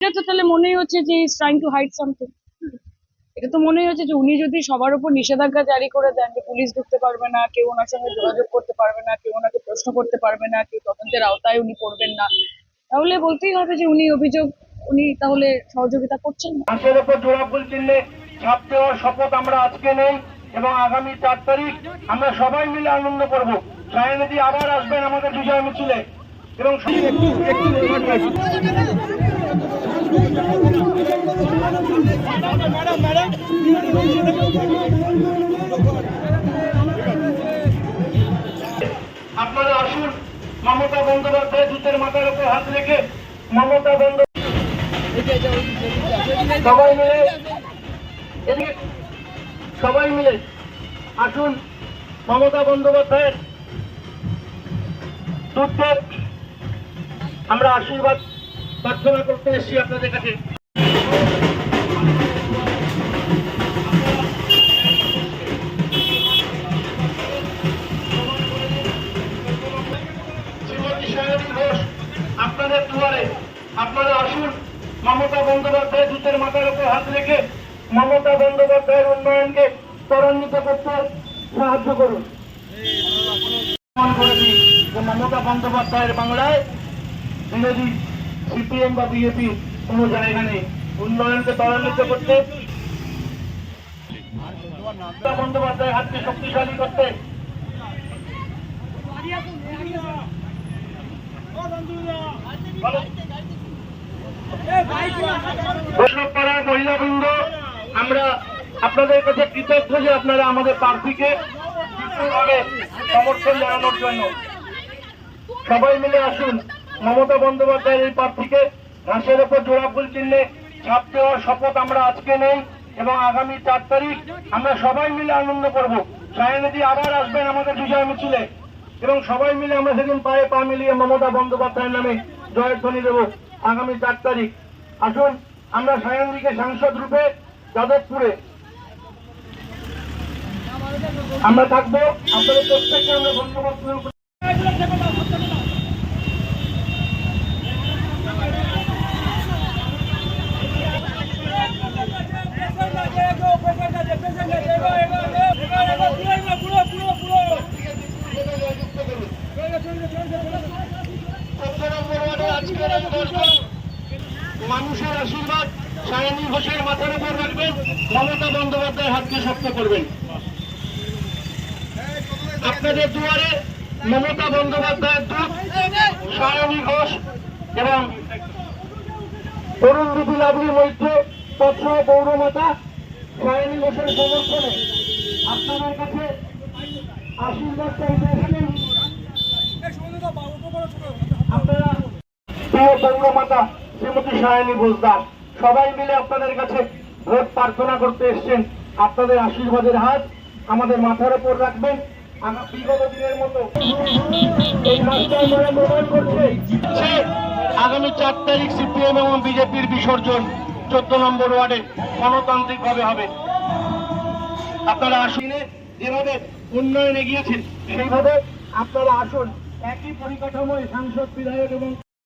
এটা তো তাহলে মনেই হচ্ছে যে is trying to hide something এটা তো মনেই হচ্ছে যে উনি যদি সবার উপর নিষেধাজ্ঞা জারি করে দেন যে পুলিশ ঢুকতে পারবে না কেউ ওনার সঙ্গে যোগাযোগ করতে পারবে না কেউ ওনাকে প্রশ্ন করতে পারবে না কেউ তদন্তের আওতায় উনি পড়বেন না তাহলে বলতেই হবে যে উনি অভিযোগ উনি তাহলে সহযোগিতা করছেন হাঁসের ওপর জোড়াফুল চিহ্নে ছাপ দেওয়ার শপথ আমরা আজকে নেই এবং আগামী চার তারিখ আমরা সবাই মিলে আনন্দ করব সায়নিধি আবার আসবেন আমাদের বিজয় মিছিলে এবং আপনারা আসুন, মমতা বন্দ্যোপাধ্যায় জুতের মাথার উপর হাত রেখে মমতা বন্দ্যোপাধ্যায় সবাই মিলে সবাই মিলে আসুন, মমতা বন্দ্যোপাধ্যায়ের দুধের আমরা আশীর্বাদ প্রার্থনা করতে এসেছি আপনাদের কাছে। আপনাদের দুয়ারে, আপনারা আসুন। মমতা বন্দ্যোপাধ্যায় দূতের মাথার উপর হাত রেখে মমতা বন্দ্যোপাধ্যায়ের উন্নয়নকে ত্বরান্বিত করতে সাহায্য করুন। মমতা বন্দ্যোপাধ্যায়ের বাংলায় বিরোধী সিপিএম বা বিজেপি কোনো জায়গা নেই। উন্নয়নকে ত্বরান্বিত করতে মমতা বন্দ্যোপাধ্যায়ের হাতকে শক্তিশালী করতে বৈষ্ণবপাড়ার মহিলাবৃন্দ, আমরা আপনাদের কাছে কৃতজ্ঞ যে আপনারা আমাদের প্রার্থীকে সমর্থন জানানোর জন্য। সবাই মিলে আসুন। মমতা বন্দ্যোপাধ্যায়ের এই প্রার্থীকে ঘাসের ওপর জোড়া ফুল চিহ্নে ছাপ দেওয়ার শপথ আমরা আজকে নেই এবং আগামী চার তারিখ আমরা সবাই মিলে আনন্দ করব। সায়নিধি আবার আসবেন আমাদের বিজয় মিছিলে এবং সবাই মিলে আমরা সেদিন পায়ে পা মিলিয়ে মমতা বন্দ্যোপাধ্যায়ের নামে জয়ধ্বনি দেব আগামী চার তারিখ। আসুন, আমরা সায়নদীকে সাংসদ রূপে যাদবপুরে আমরা থাকব। আপনাদের প্রত্যেককে আমরা ধন্যবাদ প্রদান করি। চোদ্দ নম্বর ওয়ার্ডের আজকের এই দর্শন মানুষের আশীর্বাদ সায়নী ঘোষের মাথার উপর রাখবেন, মমতা বন্দ্যোপাধ্যায়ের হাতকে শক্ত করবেন। আপনাদের দুয়ারে মমতা বন্দ্যোপাধ্যায়ের দূত সায়নী ঘোষ এবং তরুণ বিপি লাভলি মৈত্র, পত্র পৌরমাতা সায়নী ঘোষের সমর্থনে আপনাদের কাছে আশীর্বাদ চাইতে এসেছেন আপনারা প্রিয় পৌরমাতা শ্রীমতী সায়নী ঘোষদাস। সবাই মিলে আপনাদের কাছে ভোট প্রার্থনা করতে এসছেন। আপনাদের আশীর্বাদের হাত আমাদের মাথার উপর রাখবেন। আগামী চার তারিখ সিপিএম এবং বিজেপির বিসর্জন চোদ্দ নম্বর ওয়ার্ডে গণতান্ত্রিক ভাবে হবে। আপনারা আসুন। যেভাবে উন্নয়ন এগিয়েছেন, সেইভাবে আপনারা আসুন। একই পরিকাঠামোয় সাংসদ, বিধায়ক এবং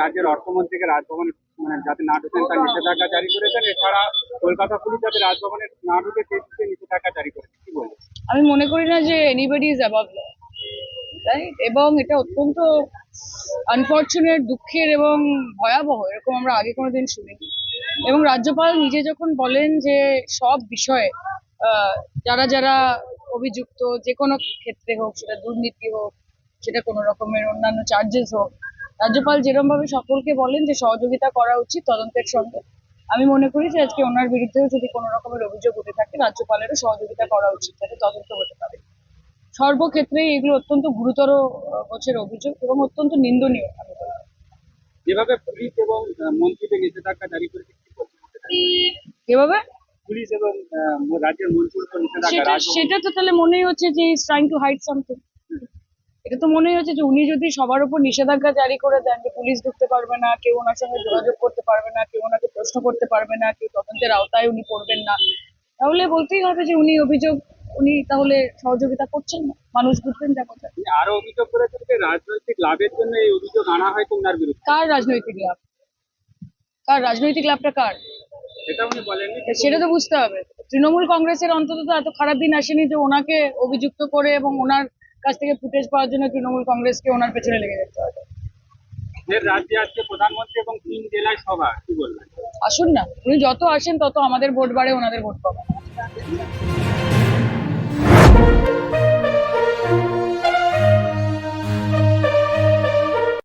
রাজ্যের অর্থমন্ত্রীকে রাজভবনে মানে যাতে না ঢুকেন তার নিষেধাজ্ঞা জারি করেছেন। এছাড়া কলকাতা পুলিশ যাতে রাজভবনে না ঢুকে সেই দিকে নিষেধাজ্ঞা জারি করেছে। কি বলব আমি মনে করি না যে এনিবডি ইজ অ্যাবাভ রাইট এবং এটা অত্যন্ত আনফর্চুনেট দুঃখের এবং ভয়াবহ, এরকম আমরা আগে কোনোদিন শুনিনি। এবং রাজ্যপাল নিজে যখন বলেন যে সব বিষয়ে যারা যারা অভিযুক্ত, যে কোনো ক্ষেত্রে হোক, সেটা দুর্নীতি হোক, সেটা কোনো রকমের অন্যান্য চার্জেস হোক রাজ্যপাল যেরকম ভাবে সকলকে বলেন যে সহযোগিতা করা উচিত তদন্তের সঙ্গে। আমি মনে করি যে আজকে ওনার বিরুদ্ধেও যদি কোনো রকমের অভিযোগ উঠে থাকে রাজ্যপালেরও সহযোগিতা করা উচিত যাতে তদন্ত হতে পারে। সর্বক্ষেত্রেই এগুলো অত্যন্ত গুরুতর গোছের অভিযোগ এবং অত্যন্ত নিন্দনীয় যেভাবে পুলিশ এবং মন্ত্রীদের নিষেধাজ্ঞা জারি করেছে কি বলবেন? এভাবে? পুলিশ এবং রাজ্যের নিষেধাজ্ঞা সেটা সেটা তো তাহলে মনেই হচ্ছে যে is trying to hide something এটা তো মনেই হচ্ছে যে উনি যদি সবার উপর নিষেধাজ্ঞা জারি করে দেন যে পুলিশ ঢুকতে পারবে না কেউ ওনার সঙ্গে যোগাযোগ করতে পারবে না কেউ ওনাকে প্রশ্ন করতে পারবে না কেউ তদন্তের আওতায় উনি পড়বেন না তাহলে বলতেই হবে যে উনি অভিযোগ উনি তাহলে সহযোগিতা করছেন না? মানুষ বুঝবেন যা কথা। আরও অভিযোগ করেছেন যে রাজনৈতিক লাভের জন্য এই অভিযোগ আনা হয় ওনার বিরুদ্ধে। কার রাজনৈতিক লাভ? কার রাজনৈতিক লাভটা কার? সেটা উনি বলেননি সেটা তো বুঝতে হবে। তৃণমূল কংগ্রেসের অন্তত তো এত খারাপ দিন আসেনি যে ওনাকে অভিযুক্ত করে এবং ওনার কাছ থেকে ফুটেজ পাওয়ার জন্য তৃণমূল কংগ্রেসকে ওনার পেছনে লেগে যেতে হবে। রাজ্যে আজকে প্রধানমন্ত্রী এবং তিন জেলায় সভা কি বলবেন? আসুন না উনি যত আসেন তত আমাদের ভোট বাড়ে ওনাদের ভোট পাবে।